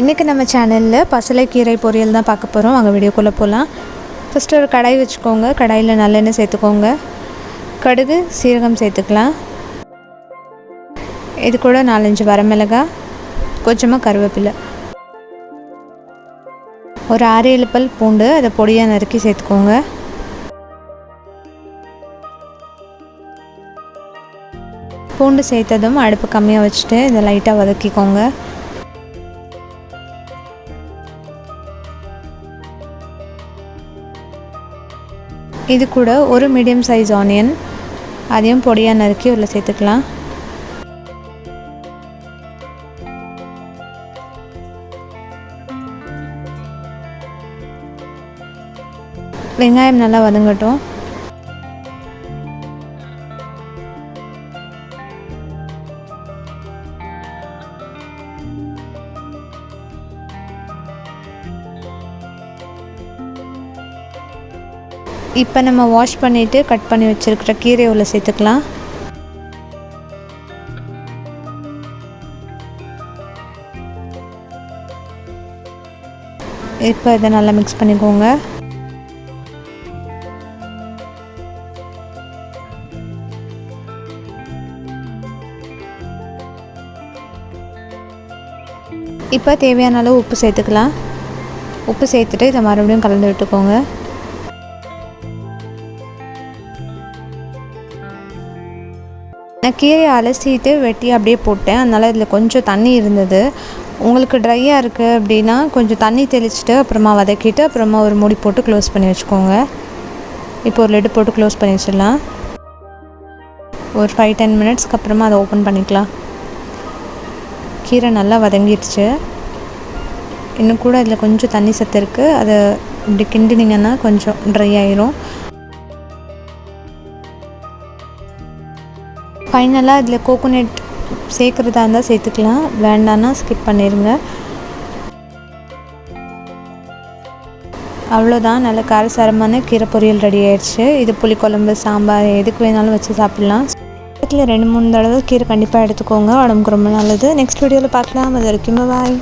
இன்றைக்கி நம்ம சேனலில் பசலைக்கீரை பொரியல் தான் பார்க்க போகிறோம் அங்கே வீடியோக்குள்ளே போகலாம் ஃபஸ்ட்டு ஒரு கடாய் வச்சுக்கோங்க. கடாயில் நல்லெண்ணெய் சேர்த்துக்கோங்க. கடுகு சீரகம் சேர்த்துக்கலாம். இது கூட நாலஞ்சு வரமிளகாய் கொஞ்சமாக கருவேப்பிலை. ஒரு ஆறு இழுப்பல் பூண்டு அதை பொடியாக நறுக்கி சேர்த்துக்கோங்க. பூண்டு சேர்த்ததும் அடுப்பு கம்மியாக வச்சுட்டு இதை லைட்டாக வதக்கிக்கோங்க. இது கூட ஒரு மீடியம் சைஸ் ஆனியன் அதையும் பொடியாக நறுக்கி உள்ள சேர்த்துக்கலாம். வெங்காயம் நல்லா வதங்கட்டும். இப்போ நம்ம வாஷ் பண்ணிவிட்டு கட் பண்ணி வச்சுருக்கிற கீரை உள்ள சேர்த்துக்கலாம். இப்போ இதை நல்லா மிக்ஸ் பண்ணிக்கோங்க. இப்போ தேவையான அளவு உப்பு சேர்த்துக்கலாம். உப்பு சேர்த்துட்டு இதை மறுபடியும் கலந்து விட்டுக்கோங்க. நான் கீரையை அலசிட்டு வெட்டி அப்படியே போட்டேன். அதனால் இதில் கொஞ்சம் தண்ணி இருந்தது. உங்களுக்கு ட்ரையாக இருக்குது அப்படின்னா கொஞ்சம் தண்ணி தெளிச்சுட்டு அப்புறமா வதக்கிட்டு அப்புறமா ஒரு மூடி போட்டு க்ளோஸ் பண்ணி வச்சுக்கோங்க. இப்போ ஒரு லெட்டு போட்டு க்ளோஸ் பண்ணி வச்சிடலாம். ஒரு ஃபைவ் டென் மினிட்ஸ்க்கு அப்புறமா அதை ஓப்பன் பண்ணிக்கலாம். கீரை நல்லா வதங்கிடுச்சு. இன்னும் கூட இதில் கொஞ்சம் தண்ணி சத்து இருக்குது அதை இப்படி கிண்டினீங்கன்னா கொஞ்சம் ட்ரை ஆயிரும். ஃபைனலாக இதில் கோகோனட் சேர்க்குறதா இருந்தால் சேர்த்துக்கலாம். வேண்டான்னா ஸ்கிப் பண்ணிடுங்க அவ்வளோதான் நல்ல காரசாரமான கீரை பொரியல் ரெடி ஆயிடுச்சு. இது புளிக்குழம்பு சாம்பார் எதுக்கு வேணாலும் வச்சு சாப்பிட்லாம். வீட்டில் ரெண்டு மூணு தடவை கீரை கண்டிப்பாக எடுத்துக்கோங்க. உடம்புக்கு ரொம்ப நல்லது. நெக்ஸ்ட் வீடியோவில் பார்க்கலாம். அது வரைக்கும் பாய்